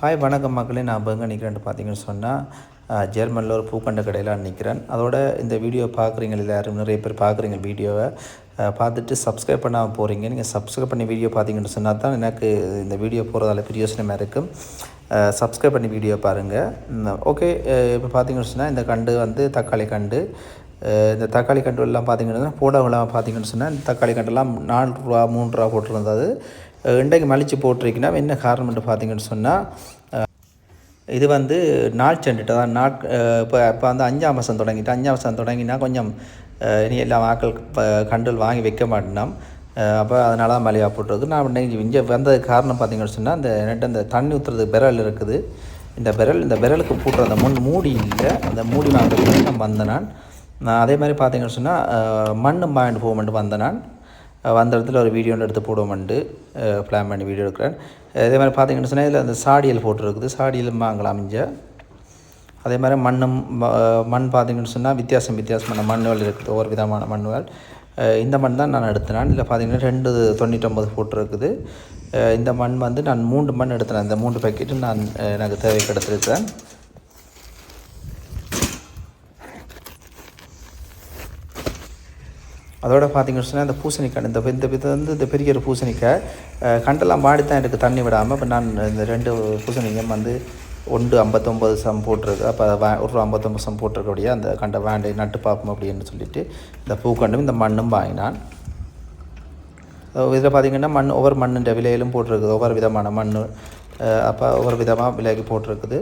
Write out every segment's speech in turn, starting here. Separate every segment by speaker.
Speaker 1: Hi வணக்கம் மக்களே. நான் பங்க நிற்கிறேன் நிற்கிறேன்னு பார்த்தீங்கன்னு சொன்னால் ஜெர்மனில் ஒரு பூக்கண்ட கடையில் நிற்கிறேன் அதோட இந்த வீடியோ பார்க்குறீங்க எல்லாரும் நிறைய பேர் பார்க்குறீங்க வீடியோவை. பார்த்துட்டு சப்ஸ்கிரைப் பண்ணாமல் போகிறீங்க நீங்கள் சப்ஸ்கிரைப் பண்ணி வீடியோ பார்த்தீங்கன்னு சொன்னால் தான் எனக்கு இந்த வீடியோ போகிறதால பிரயோசனமாக இருக்கும். சப்ஸ்கிரைப் பண்ணி வீடியோ பாருங்கள் ஓகே இப்போ பார்த்தீங்கன்னு சொன்னால் இந்த கண்டு வந்து தக்காளி கண்டு. இந்த தக்காளி கண்டுலாம் எல்லாம் பார்த்தீங்கன்னா போடவெல்லாம் பார்த்தீங்கன்னு சொன்னால் இந்த தக்காளி கண்டெல்லாம் நாலு ரூபா மூணு ரூபா போட்டிருந்தது. இன்றைக்கு மலிச்சு போட்டிருக்கீங்கன்னா என்ன காரணம்னு பார்த்தீங்கன்னு சொன்னால் இது வந்து நாள் சென்றுட்டு தான். நாட் இப்போ இப்போ வந்து அஞ்சாம் மாதம் தொடங்கிட்டு அஞ்சாம் மாதம் தொடங்கினா கொஞ்சம் இனி எல்லா ஆக்கள் இப்போ கண்டல் வாங்கி வைக்க மாட்டோம். அப்போ அதனால தான் மலையாக போட்டுருக்கு நான் இன்றைக்கி இங்கே வந்ததுக்கு காரணம் பார்த்தீங்கன்னு சொன்னால் இந்த நெட்டு அந்த தண்ணி ஊற்றுறது விரல் இருக்குது. இந்த விரல் இந்த விரலுக்கு போட்டுற அந்த முன் மூடி இல்லை அந்த மூடி வாங்குறதுக்கு நான் வந்தேன் நான் நான் அதே மாதிரி பார்த்தீங்கன்னு சொன்னால் மண் வாங்கிட்டு போகமெண்ட்டு வந்தேன் நான் வந்த இடத்துல ஒரு வீடியோ எடுத்து போடுவோம்ண்டு பிளான் பண்ணி வீடியோ எடுக்கிறேன். அதே மாதிரி பார்த்தீங்கன்னு சொன்னால் இதில் அந்த சாடியல் போட்டிருக்குது சாடியல் மாங்கலாம் இங்கே அதே மாதிரி மண்ணும் மண் பார்த்தீங்கன்னு சொன்னால் வித்தியாசம் வித்தியாசமான மண்ணுகள் இருக்குது. ஒவ்வொரு விதமான மண்ணுகள். இந்த மண் தான் நான் எடுத்தினேன் இல்லை பார்த்தீங்கன்னா ரெண்டு தொண்ணூற்றொம்பது போட்டிருக்குது இந்த மண் வந்து நான் மூன்று மண் எடுத்தினேன் இந்த மூன்று பேக்கெட்டு நான் எனக்கு தேவைக்கு எடுத்துருக்கேன் அதோட பார்த்தீங்கன்னு சொன்னால் இந்த பூசணிக்காய் இந்த இந்த இது வந்து இந்த பெரிய ஒரு பூசணிக்காய் கண்டெல்லாம் வாடி தான் எனக்கு தண்ணி விடாமல் இப்போ நான் இந்த ரெண்டு பூசணிக்காயும் வந்து ஒன்று ஐம்பத்தொம்பது சம் போட்டிருக்கு. அப்போ வே ஒரு ரூபா ஐம்பத்தொம்பது சம் போட்டிருக்கக்கூடிய அந்த கண்டை வேண்டை நட்டு பார்ப்போம் அப்படின்னு சொல்லிட்டு இந்த பூக்கண்டும் இந்த மண்ணும் வாங்கினான். இதில் பார்த்தீங்கன்னா மண் ஒவ்வொரு மண்ணுன்ற விலையிலும் போட்டிருக்குது. ஒவ்வொரு விதமான மண் அப்போ ஒவ்வொரு விதமாக விலைக்கு போட்டிருக்குது.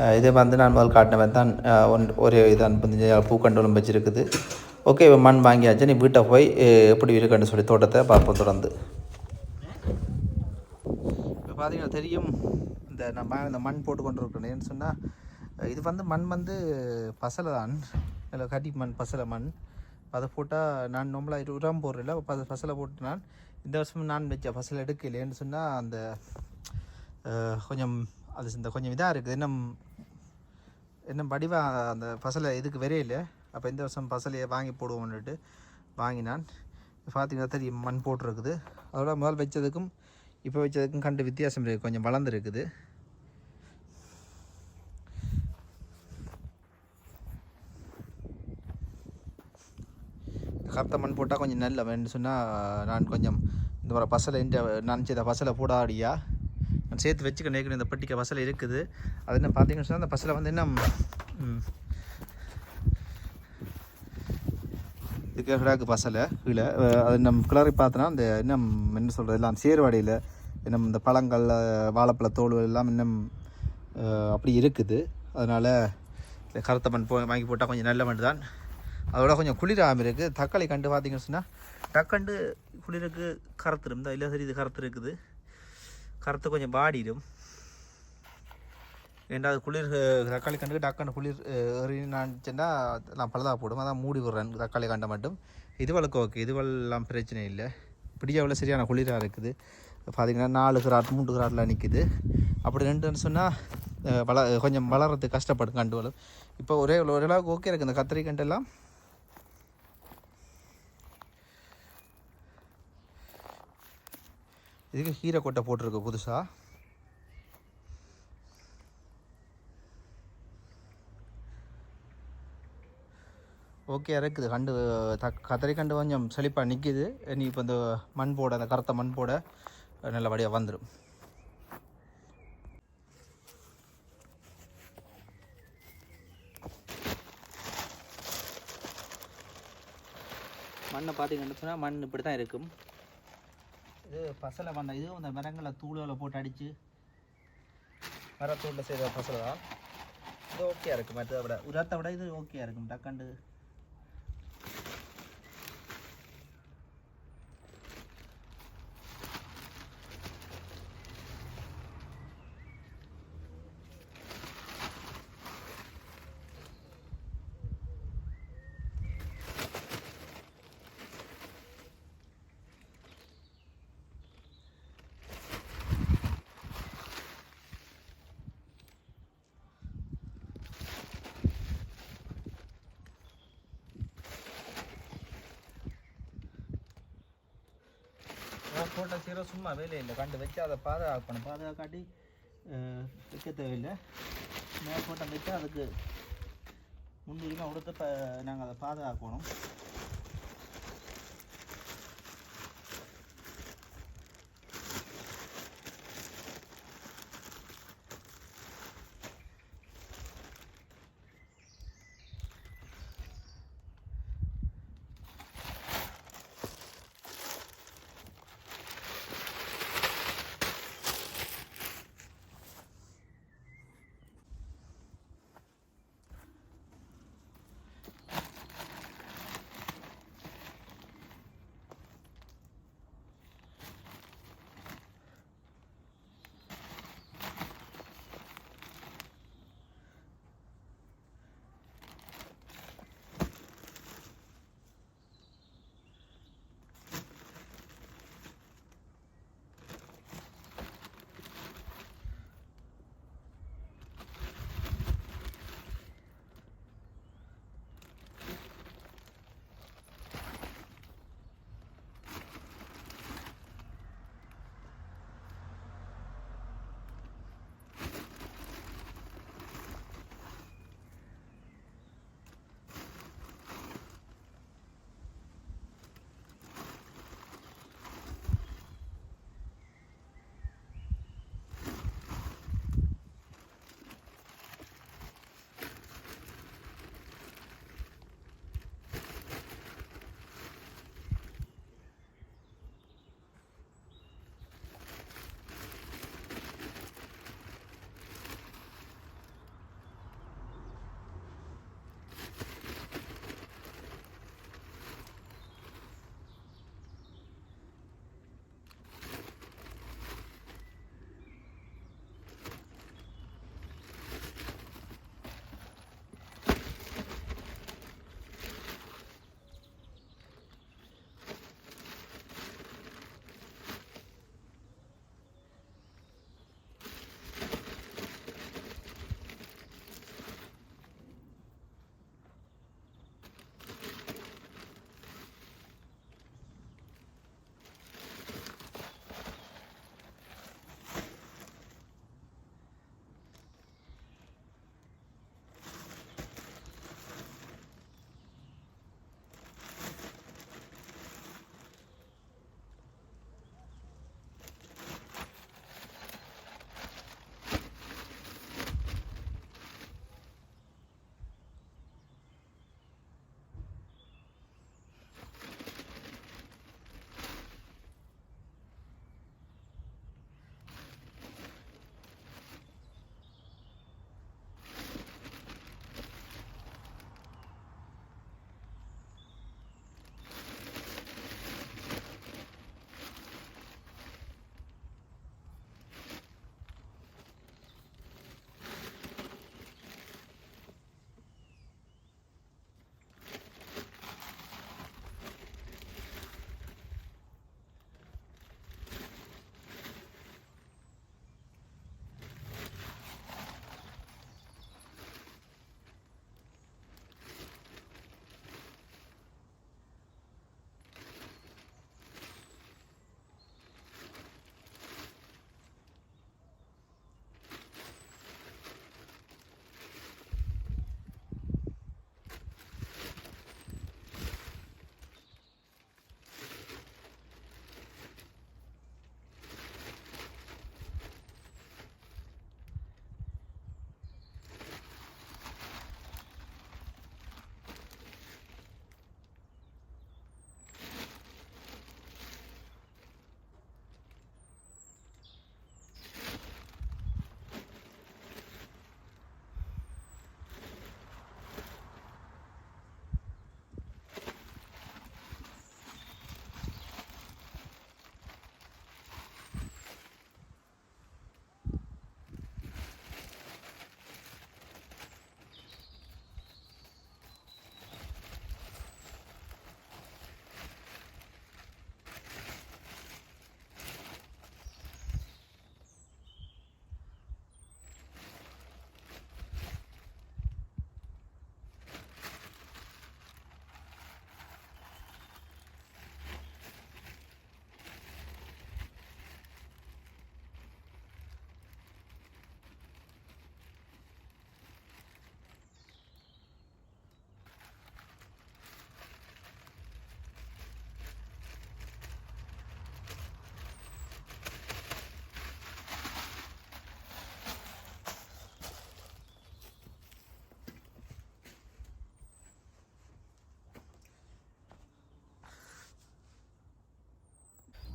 Speaker 1: அஹ் இது வந்து நான் முதல் காட்டினவன் தான் ஒன் ஒரே இதான் பூக்கண்டலும் வச்சுருக்குது. ஓகே மண் வாங்கியாச்சு. நீ வீட்டை போய் எப்படி இருக்குன்னு சொல்லி தோட்டத்தை பார்ப்போம் தொடர்ந்து. இப்போ பார்த்தீங்கன்னா தெரியும் இந்த நம்ம இந்த மண் போட்டு கொண்டு இருக்கேன்னு சொன்னால் இது வந்து மண் வந்து பசலை தான். இல்லை கட்டி மண் பசலை மண். அதை போட்டால் நான் நம்மளாக இரு உரம் போடுறதில்ல பச பசலை போட்டு நான் இந்த வருஷம் நான் வச்ச பசலை எடுக்கலையேன்னு சொன்னால் அந்த கொஞ்சம் அது இந்த கொஞ்சம் இதாக இருக்குது. இன்னும் இன்னும் வடிவாக அந்த பசலை இதுக்கு வரையில. அப்போ இந்த வருஷம் பசலையை வாங்கி போடுவோம்னுட்டு வாங்கினான். பார்த்தீங்கன்னா தெரியும் மண் போட்டிருக்குது. அதோட முதல் வச்சதுக்கும் இப்போ வச்சதுக்கும் கண்டு வித்தியாசம் இருக்குது கொஞ்சம் வளர்ந்துருக்குது கருத்த மண் போட்டால் கொஞ்சம் நல்ல வேணும்னு சொன்னால் நான் கொஞ்சம் இந்த மாதிரி பசலை இந்த நான் செய்த பசலை போடாடியா நான் சேர்த்து வச்சுக்க நேக்கணும் இந்த பட்டிக்க பசலை இருக்குது. அது என்ன பார்த்தீங்கன்னு சொன்னால் அந்த பசலை வந்து என்ன இதுக்கு கிடாக்கு பசலை கீழே. அது நம்ம கிளறி பார்த்தோன்னா அந்த இன்னும் என்ன சொல்கிறது எல்லாம் சேருவாடையில் இன்னும் இந்த பழங்கள் வாழைப்பழ தோல் எல்லாம் இன்னும் அப்படி இருக்குது. அதனால் இந்த கருத்த மண் போ வாங்கி போட்டால் கொஞ்சம் நல்ல மண் தான். அதோட கொஞ்சம் குளிராமல் இருக்குது தக்காளி கண்டு பார்த்தீங்கன்னு சொன்னால் டக்கண்டு குளிருக்கு கருத்துரும் இந்த இல்லை சரி இது கருத்து இருக்குது. கருத்து கொஞ்சம் பாடிடும் ரெண்டாவது குளிர் தக்காளி கண்டுக்கு டக்குன்னு குளிர் ஏறினாச்சுன்னா நான் பழுதாக போடும். அதான் மூடி விடுறேன் தக்காளி கண்டை மட்டும். இதுவளுக்கு ஓகே இதுவெல்லாம் பிரச்சனை இல்லை. பிடிக்காவில் சரியான குளிராக இருக்குது. பார்த்திங்கன்னா நாலு கிராட் மூன்று கிராட்டில் நிற்கிது அப்படி ரெண்டுன்னு சொன்னால் வள கொஞ்சம் வளர்கிறதுக்கு கஷ்டப்படும் கண்டுகளும். இப்போ ஒரே ஓரளவுக்கு ஓகே இருக்குது. இந்த கத்திரி கண்டெல்லாம். இதுக்கு கீரை கொட்டை போட்டிருக்கு புதுசாக ஓகே இருக்குது கண்டு தக் கத்திரி கண்டு கொஞ்சம் செழிப்பாக நிற்கிது நீ இப்போ இந்த மண் போட அந்த கருத்த மண் போட நல்லபடியாக வந்துடும் மண்ணை பார்த்தீங்கன்னு சொன்னால் மண் இப்படி தான் இருக்கும். இது பசலை பண்ண இதுவும் இந்த மரங்களை தூளுகளை போட்டு அடித்து மரத்தூளில் செய்த பசலை தான் இது ஓகே இருக்கும் மற்றதை விட. உரத்தை விட இது ஓகே இருக்கும் டக்காண்டு. போட்ட சீரோ சும்மா வேலையே இல்லை. கண்டு வச்சு அதை பாதுகாக்கணும். பாதுகாக்காட்டி வைக்க தேவையில்லை. மேற்போட்டம் வச்சு அதுக்கு முன்னுரிமை கொடுத்து இப்போ நாங்கள் அதை பாதுகாக்கணும்.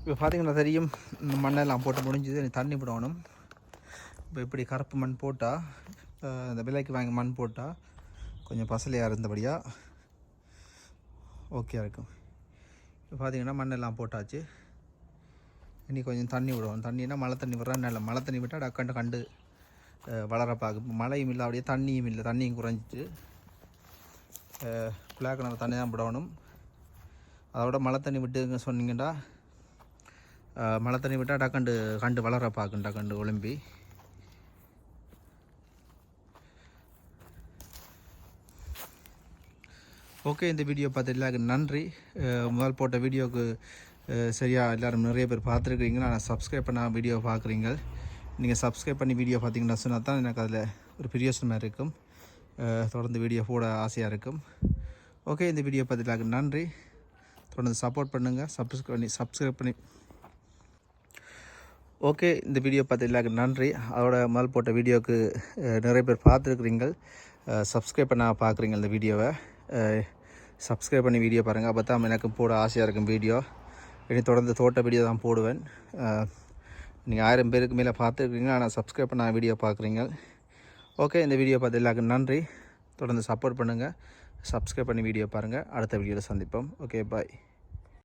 Speaker 1: இப்போ பார்த்தீங்கன்னா தெரியும் இந்த மண்ணெல்லாம் போட்டு முடிஞ்சது. தண்ணி விடணும் இப்போ இப்படி கருப்பு மண் போட்டால் இந்த விலைக்கு வாங்கி மண் போட்டால் கொஞ்சம் பசலையாக இருந்தபடியாக ஓகே இருக்கும். இப்போ பார்த்தீங்கன்னா மண்ணெல்லாம் போட்டாச்சு. இனி கொஞ்சம் தண்ணி விடுவோம். தண்ணினா மழை தண்ணி விடுறா நல்ல மழை தண்ணி விட்டால் டக்கண்டு கண்டு வளரப்பாக்கு வளர மழையும் இல்லை அப்படியே தண்ணியும் இல்லை தண்ணியும் குறைஞ்சிட்டு குழா கிணறு தண்ணி தான் விடணும் அதோட மழை தண்ணி விட்டுங்க சொன்னீங்கன்னா மழை தண்ணி விட்டால் டக்கண்டு கண்டு வளர பார்க்கும் டக்கண்டு ஒலிம்பி. ஓகே இந்த வீடியோ பார்த்து எல்லாருக்கும் நன்றி. முதல் போட்ட வீடியோவுக்கு சரியாக எல்லோரும் நிறைய பேர் பார்த்துருக்குறீங்க நான் சப்ஸ்கிரைப் பண்ண வீடியோ பார்க்குறீங்க. நீங்கள் சப்ஸ்கிரைப் பண்ணி வீடியோ பார்த்தீங்கன்னா சொன்னால் தான் எனக்கு அதில் ஒரு பிரியோசனமாக இருக்கும். தொடர்ந்து வீடியோ போட ஆசையாக இருக்கும். ஓகே இந்த வீடியோ பார்த்து எல்லாருக்கும் நன்றி. தொடர்ந்து சப்போர்ட் பண்ணுங்கள் சப்ஸ்கிரைப் பண்ணி சப்ஸ்கிரைப் பண்ணி ஓகே இந்த வீடியோ பார்த்து நன்றி. அதோட முதல் போட்ட வீடியோவுக்கு நிறைய பேர் பார்த்துருக்குறீங்க சப்ஸ்கிரைப் பண்ண பார்க்குறீங்க இந்த வீடியோவை. சப்ஸ்கிரைப் பண்ணி வீடியோ பாருங்கள் அப்போ தான் எனக்கு போட ஆசையாக இருக்கும் வீடியோ. இனி தொடர்ந்து தோட்ட வீடியோ தான் போடுவேன். நீங்கள் ஆயிரம் பேருக்கு மேலே பார்த்துருக்குறீங்க. ஆனால் சப்ஸ்கிரைப் பண்ண வீடியோ பார்க்குறீங்க. ஓகே இந்த வீடியோ பார்த்து எல்லாருக்கும் நன்றி. தொடர்ந்து சப்போர்ட் பண்ணுங்கள் சப்ஸ்கிரைப் பண்ணி வீடியோ பாருங்கள் அடுத்த வீடியோவில் சந்திப்போம். Okay bye